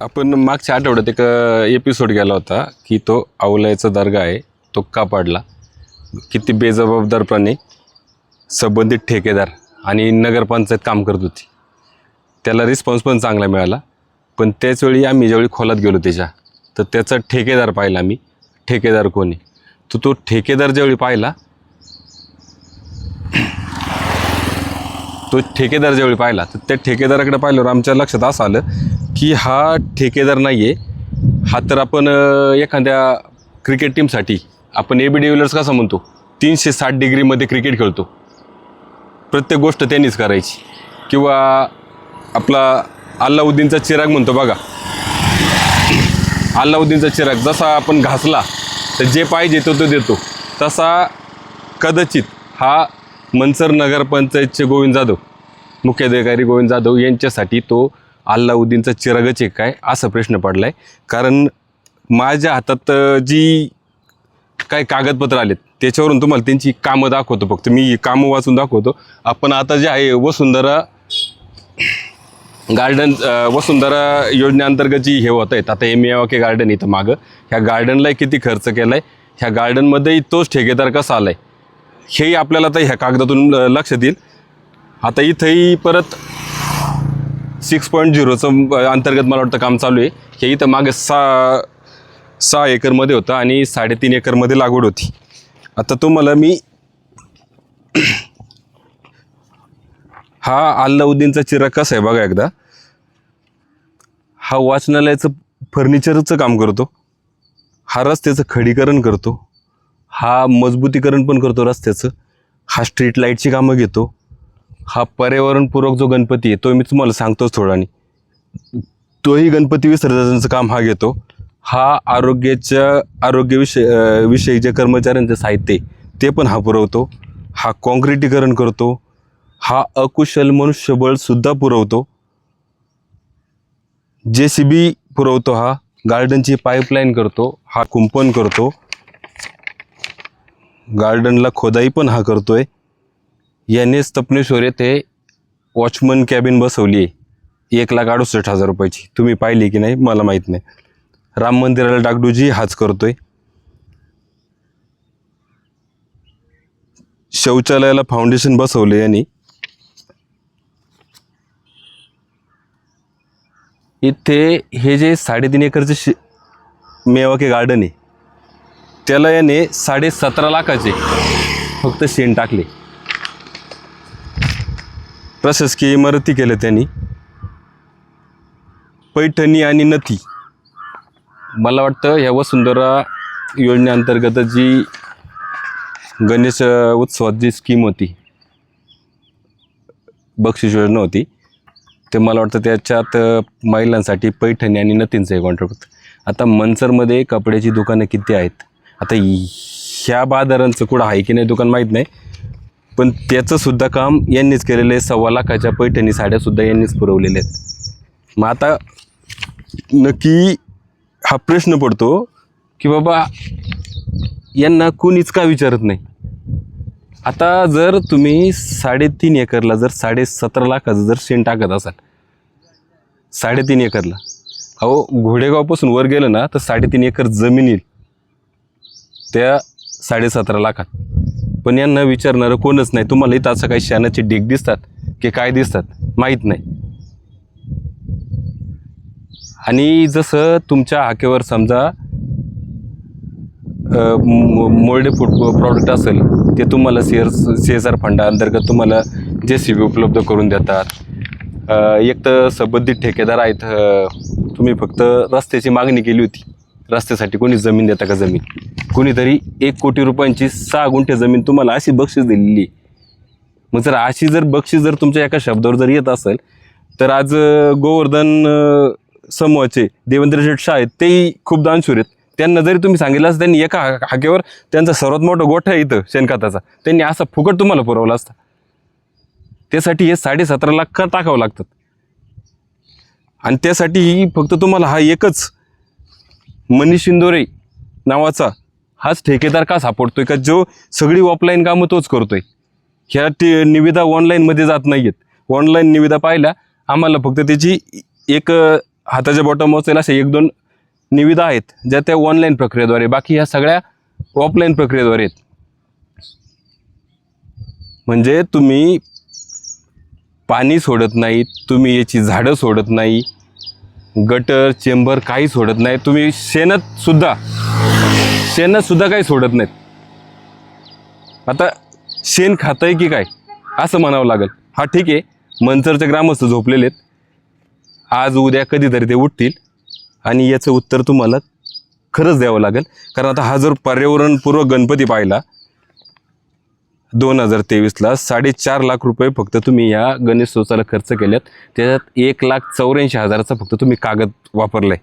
आपण मागच्या आठवड्यात एक एपिसोड गेला होता की तो अवलयाचा दर्गा आहे तो का पाडला? किती बेजबाबदारपणे संबंधित ठेकेदार आणि नगरपंचायत काम करत होती. त्याला रिस्पॉन्स पण चांगला मिळाला पण त्याचवेळी आम्ही ज्यावेळी खोलात गेलो त्याच्या तर त्याचा ठेकेदार पाहिला आम्ही. ठेकेदार कोणी तर तो ठेकेदार ज्यावेळी पाहिला तो ठेकेदार ज्यावेळी पाहिला तर त्या ठेकेदाराकडे पाहिल्यावर आमच्या लक्षात असं आलं की हा ठेकेदार नाही आहे हा तर आपण एखाद्या क्रिकेट टीमसाठी आपण ए बी डिव्हिलर्स कसा म्हणतो तीनशे साठ डिग्रीमध्ये क्रिकेट खेळतो. प्रत्येक गोष्ट त्यांनीच करायची. किंवा आपला अल्लाउद्दीनचा चिराग म्हणतो बघा. अल्लाउद्दीनचा चिराग जसा आपण घासला तर जे पाहिजे तो तो देतो. तसा कदाचित हा मनसर नगरपंचायतचे गोविंद जाधव मुख्याधिकारी गोविंद जाधव यांच्यासाठी तो अल्लाउद्दीनचा चिरागच आहे काय असा प्रश्न पडला आहे कारण माझ्या हातात जी काही कागदपत्र आलेत त्याच्यावरून तुम्हाला त्यांची कामं दाखवतो फक्त. मी कामं वाचून दाखवतो. आपण आता जे आहे वसुंधरा गार्डन वसुंधरा योजनेअंतर्गत जी हे होत आहेत आता एम के गार्डन इथं मागं. ह्या गार्डनला किती खर्च केला आहे ह्या गार्डनमध्येही तोच ठेकेदार कसा आला आहे हेही आपल्याला आता ह्या कागदातून अ, लक्षात येईल आता इथंही परत सिक्स पॉईंट झिरोचं अंतर्गत मला वाटतं काम चालू आहे. हे इथं मागे सहा सहा एकरमध्ये होतं आणि साडेतीन एकरमध्ये लागवड होती. आता तुम्हाला मी हा अल्लाउद्दीनचा चिरा कसा आहे बघा एकदा. हा वाचनालयाचं फर्निचरचं काम करतो. हा रस्त्याचं खडीकरण करतो. हा मजबूतीकरण पण करतो रस्त्याचं. हा स्ट्रीट लाईटची कामं घेतो. हा पर्यावरणपूरक जो गणपती आहे तो मी तुम्हाला सांगतोच थोडानी तोही गणपती विसर्जनाचं काम हा घेतो. हा आरोग्याच्या आरोग्यविषय विषयी जे कर्मचाऱ्यांचं साहित्य आहे ते पण हा पुरवतो. हा कॉन्क्रिटीकरण करतो. हा अकुशल मनुष्यबळसुद्धा पुरवतो. जे सी बी पुरवतो हा. गार्डनची पाईपलाईन करतो. हा कुंपण करतो. गार्डनला खोदाई पण हा करतोय. याने तपनेश्वर येथे वॉचमन कॅबिन बसवली आहे. एक लाख अडुसष्ट हजार रुपयाची. तुम्ही पाहिली की नाही मला माहीत नाही. राम मंदिराला डागडूजी हाच करतोय. शौचालयाला फाउंडेशन बसवले यांनी. इथे हे जे साडेतीन एकरचे शे मेवाके गार्डन आहे त्याला याने साडे सतरा लाखाचे फक्त शेण टाकले. प्रशासकीय इमारती केल्या त्यांनी. पैठणी आणि नथी. मला वाटतं ह्या वसुंधरा योजनेअंतर्गत जी गणेश उत्सवात जी स्कीम होती बक्षीस योजना होती ते मला वाटतं त्याच्यात महिलांसाठी पैठणी आणि नथींचं आहे कॉन्ट्रॅक्ट होतं. आता मनसरमध्ये कपड्याची दुकानं किती आहेत? आता ह्या बाजारांचं कुठं आहे की नाही दुकान माहीत नाही. पण त्याचं सुद्धा काम यांनीच केलेलं आहे. सव्वा लाखाच्या पैठणी साड्यासुद्धा यांनीच पुरवलेल्या आहेत. मग आता नक्की हा प्रश्न पडतो की बाबा यांना कोणीच का विचारत नाही? आता जर तुम्ही साडेतीन एकरला जर साडे सतरा लाखाचं जर शेण टाकत असाल साडेतीन एकरला अहो घोडेगावपासून वर गेलं ना तर साडेतीन एकर जमीन येईल त्या साडेसतरा लाखात. पण यांना विचारणारं कोणच नाही. तुम्हाला इथं असं काही शानाचे डेक दिसतात की काय दिसतात? माहीत नाही. आणि जसं तुमच्या हाकेवर समजा मो- मोल्डे फूड प्रॉडक्ट असेल ते तुम्हाला C R C S R फंडाअंतर्गत तुम्हाला जे सी बी उपलब्ध करून देतात. एक तर संबंधित ठेकेदार आहेत तुम्ही फक्त रस्त्याची मागणी केली होती. रस्त्यासाठी कोणी जमीन देता का जमीन? कोणीतरी एक कोटी रुपयांची सहा गुंठे जमीन तुम्हाला अशी बक्षीस दिलेली आहे. मग जर अशी जर बक्षीस जर तुमच्या एका शब्दावर जर येत असेल तर आज गोवर्धन समूहाचे देवेंद्र शेठ शाह आहेत तेही खूप दानशूर आहेत. त्यांना जरी तुम्ही सांगितलं असतं त्यांनी एका हा- हाकेवर त्यांचा सर्वात मोठा गोठा आहे इथं शेणखताचा. त्यांनी असा फुकट तुम्हाला पुरवला असता. त्यासाठी हे साडेसतरा लाख का टाकावं लागतात? आणि त्यासाठी फक्त तुम्हाला हा एकच मनीष शिंदोरे नावाचा हाच ठेकेदार का सापडतोय का? जो सगळी ऑफलाईन कामं तोच करतोय. ह्या टे निविदा ऑनलाईनमध्ये जात नाही आहेत ऑनलाईन निविदा पाहिल्या आम्हाला फक्त त्याची एक हाताच्या बॉटम असेल अशा एक दोन निविदा आहेत ज्या त्या ऑनलाईन प्रक्रियेद्वारे. बाकी ह्या सगळ्या ऑफलाईन प्रक्रियेद्वारे आहेत. म्हणजे तुम्ही पाणी सोडत नाही तुम्ही याची झाडं सोडत नाही गटर चेंबर काही सोडत नाही. तुम्ही शेणत सुद्धा शेणत सुद्धा काही सोडत नाहीत. आता शेण खातंय की काय? असं म्हणावं लागेल. हा ठीक आहे. मंचरचे ग्रामस्थ झोपलेले आहेत. आज उद्या कधीतरी ते उठतील. आणि याचं उत्तर तुम्हाला खरंच द्यावं लागेल. कारण आता हा जर पर्यावरणपूर्वक गणपती पाहिला दोन हजार तेवीसला साडेचार लाख रुपये फक्त तुम्ही या गणेशोत्सवाला खर्च केल्यात त्याच्यात एक लाख चौऱ्याऐंशी हजाराचा फक्त तुम्ही कागद वापरलाय.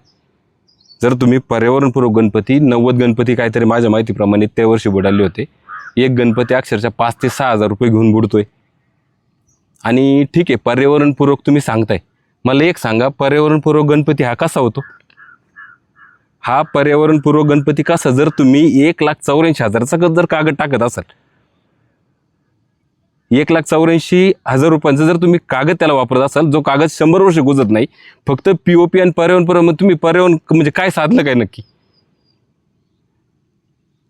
जर तुम्ही पर्यावरणपूर्वक गणपती नव्वद गणपती काहीतरी माझ्या माहितीप्रमाणे त्या वर्षी बुडाले होते. एक गणपती अक्षरशः पाच ते सहा हजार रुपये घेऊन बुडतोय. आणि ठीक आहे पर्यावरणपूर्वक तुम्ही सांगताय. मला एक सांगा पर्यावरणपूर्वक गणपती हा कसा होतो? हा पर्यावरणपूर्वक गणपती कसा? जर तुम्ही एक लाख चौऱ्याऐंशी हजाराचा जर कागद टाकत असाल एक लाख चौऱ्याऐंशी हजार रुपयांचा जर तुम्ही कागद त्याला वापरत असाल जो कागद शंभर वर्ष गुजत नाही फक्त पी ओ पी आणि पर्यावरणपूर्वक तुम्ही पर्यावरण म्हणजे काय साधलं काय नक्की?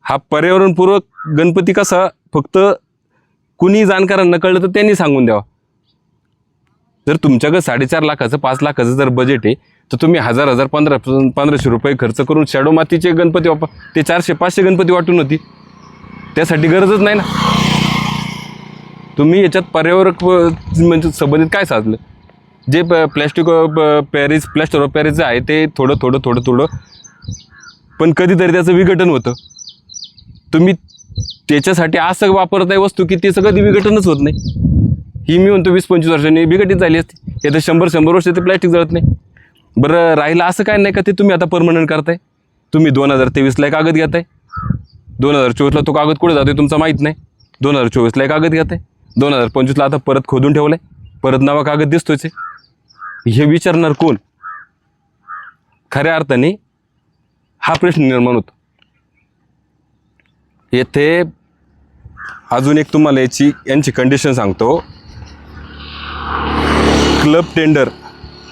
हा पर्यावरणपूर्वक गणपती कसा फक्त कुणी जाणकारांना कळलं तर त्यांनी सांगून द्यावा. जर तुमच्याकडे साडेचार लाखाचं पाच लाखाचं जर बजेट आहे तर तुम्ही हजार हजार पंधरा पंधराशे रुपये खर्च करून शॅडो मातीचे गणपती वापर. ते चारशे पाचशे गणपती वाटून होती. त्यासाठी गरजच नाही ना. तुम्ही याच्यात पर्यावरण म्हणजे संबंधित काय साधलं? जे प्लॅस्टिक पॅरिस प्लॅस्टर पॅरिस जे आहे ते थोडं थोडं थोडं थोडं. पण कधीतरी त्याचं विघटन होतं. तुम्ही त्याच्यासाठी असं वापरत आहे वस्तू की त्याचं कधी विघटनच होत नाही. ही मी म्हणतो वीस पंचवीस वर्षांनी विघटित झाली असती. येतं शंभर शंभर वर्ष ते प्लॅस्टिक जळत नाही. बरं राहिलं असं काय नाही का ते तुम्ही आता परमनंट करताय? तुम्ही दोन हजार तेवीसला एक कागद घेताय. दोन हजार चोवीसला तो कागद कुठे जातोय तुमचा माहीत नाही. दोन हजार चोवीसला एक कागद घेताय. दोन हजार पंचवीसला आता परत खोदून ठेवलाय. परत नवा कागद दिसतोच आहे हे विचारणार कोण? खऱ्या अर्थाने हा प्रश्न निर्माण होतो. येथे अजून एक तुम्हाला याची यांची कंडिशन सांगतो. क्लब टेंडर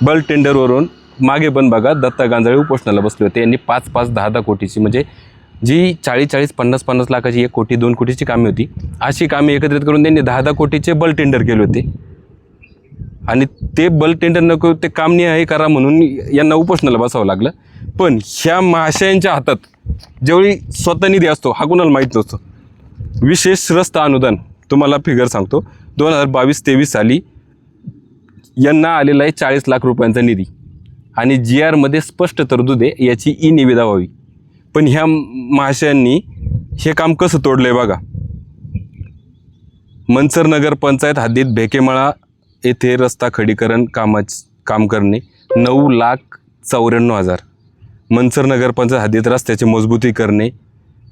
बल्क टेंडरवरून मागे पण बघा दत्ता गांजाळे उपोषणाला बसले होते. यांनी पाच पाच दहा दहा कोटीची म्हणजे जी चाळीस चाळीस पन्नास पन्नास लाखाची एक कोटी दोन कोटीची कामे होती. अशी कामे एकत्रित करून त्यांनी दहा दहा कोटीचे बल्क टेंडर केले होते. आणि ते बल्क टेंडर नको ते काम नाही आहे करा म्हणून यांना उपोषणाला बसावं लागलं. पण ह्या महाशयांच्या हातात जेवढी स्वतः निधी असतो हा कुणाला माहीत नसतो. विशेष रस्ता अनुदान तुम्हाला फिगर सांगतो. दोन हजार बावीस तेवीस साली यांना आलेला आहे चाळीस लाख रुपयांचा निधी. आणि जी आरमध्ये स्पष्ट तरतूद आहे याची ई निविदा व्हावी. पण ह्या महाशयांनी हे काम कसं तोडलं आहे बघा. मनसर नगर पंचायत हद्दीत भेकेमळा येथे रस्ता खडीकरण कामाच काम करणे नऊ लाख चौऱ्याण्णव हजार. मनसर नगर पंचायत हद्दीत रस्त्याचे मजबूती करणे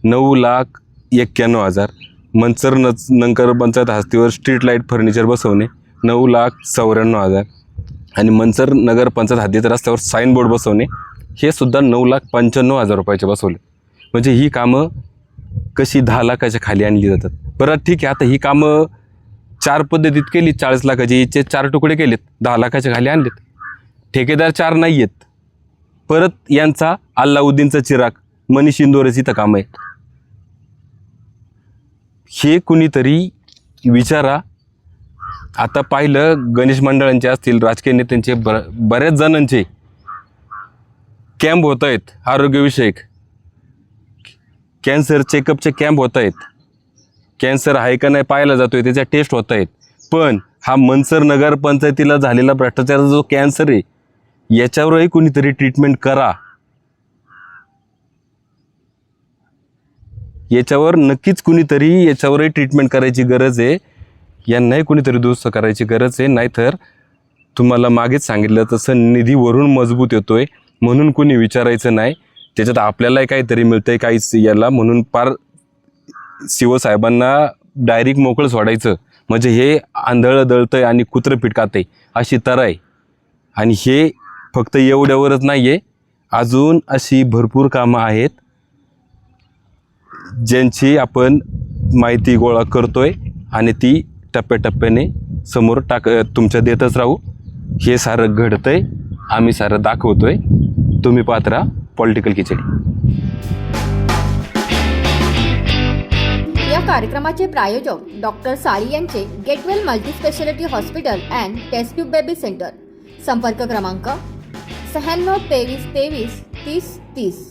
नऊ लाख एक्क्याण्णव हजार. मनसर न नगर पंचायत हस्तीवर स्ट्रीट लाइट फर्निचर बसवणे नऊ लाख चौऱ्याण्णव हजार. आणि मनसर नगर पंचायत हद्दीत रस्त्यावर साईन बोर्ड बसवणे हे सुद्धा नऊ लाख पंच्याण्णव हजार रुपयाचे बसवले. म्हणजे ही कामं कशी दहा लाखाच्या खाली आणली जातात. बरं ठीक आहे आता ही कामं चार पद्धतीत केली चाळीस लाखाची. हिचे चार तुकडे केलेत दहा लाखाच्या खाली आणलेत. ठेकेदार चार नाही आहेत परत यांचा अल्लाउद्दीनचा चिराग मनीष इंदोरेच इथं काम आहे हे कुणीतरी विचारा. आता पाहिलं गणेश मंडळांचे असतील राजकीय नेत्यांचे बर बऱ्याच जणांचे. कॅम्प होत आहेत आरोग्यविषयक. कॅन्सर चेकअपचे कॅम्प होत आहेत. कॅन्सर आहे का नाही पाहायला जातोय त्याच्या टेस्ट होत आहेत. पण हा मनसर नगर पंचायतीला झालेला भ्रष्टाचाराचा जो कॅन्सर आहे याच्यावरही कुणीतरी ट्रीटमेंट करा. याच्यावर नक्कीच कुणीतरी याच्यावरही ट्रीटमेंट करायची गरज आहे. यांनाही कुणीतरी दुरुस्त करायची गरज आहे. नाहीतर तुम्हाला मागेच सांगितलं तसं निधीवरून मजबूत मजबूत येतोय. म्हणून कुणी विचारायचं नाही. त्याच्यात आपल्यालाही काहीतरी मिळतंय काहीच याला म्हणून पार शिवसाहेबांना डायरेक्ट मोकळं सोडायचं. म्हणजे हे आंधळं दळतंय आणि कुत्रं पिटकातंय अशी तर आहे आणि हे फक्त एवढ्यावरच नाही आहे अजून अशी भरपूर कामं आहेत. ज्यांची आपण माहिती गोळा करतोय आणि ती टप्प्याटप्प्याने समोर टाक तुमच्या देतच राहू. हे सारं घडतंय. आम्ही सारं दाखवतोय. तुम्ही पात्रा पॉलिटिकल किचन या कार्यक्रमाचे प्रायोजक डॉक्टर साळी यांचे get well multispeciality hospital and test tube baby centre संपर्क क्रमांक शहाण्णव तेवीस तेवीस तीस तीस.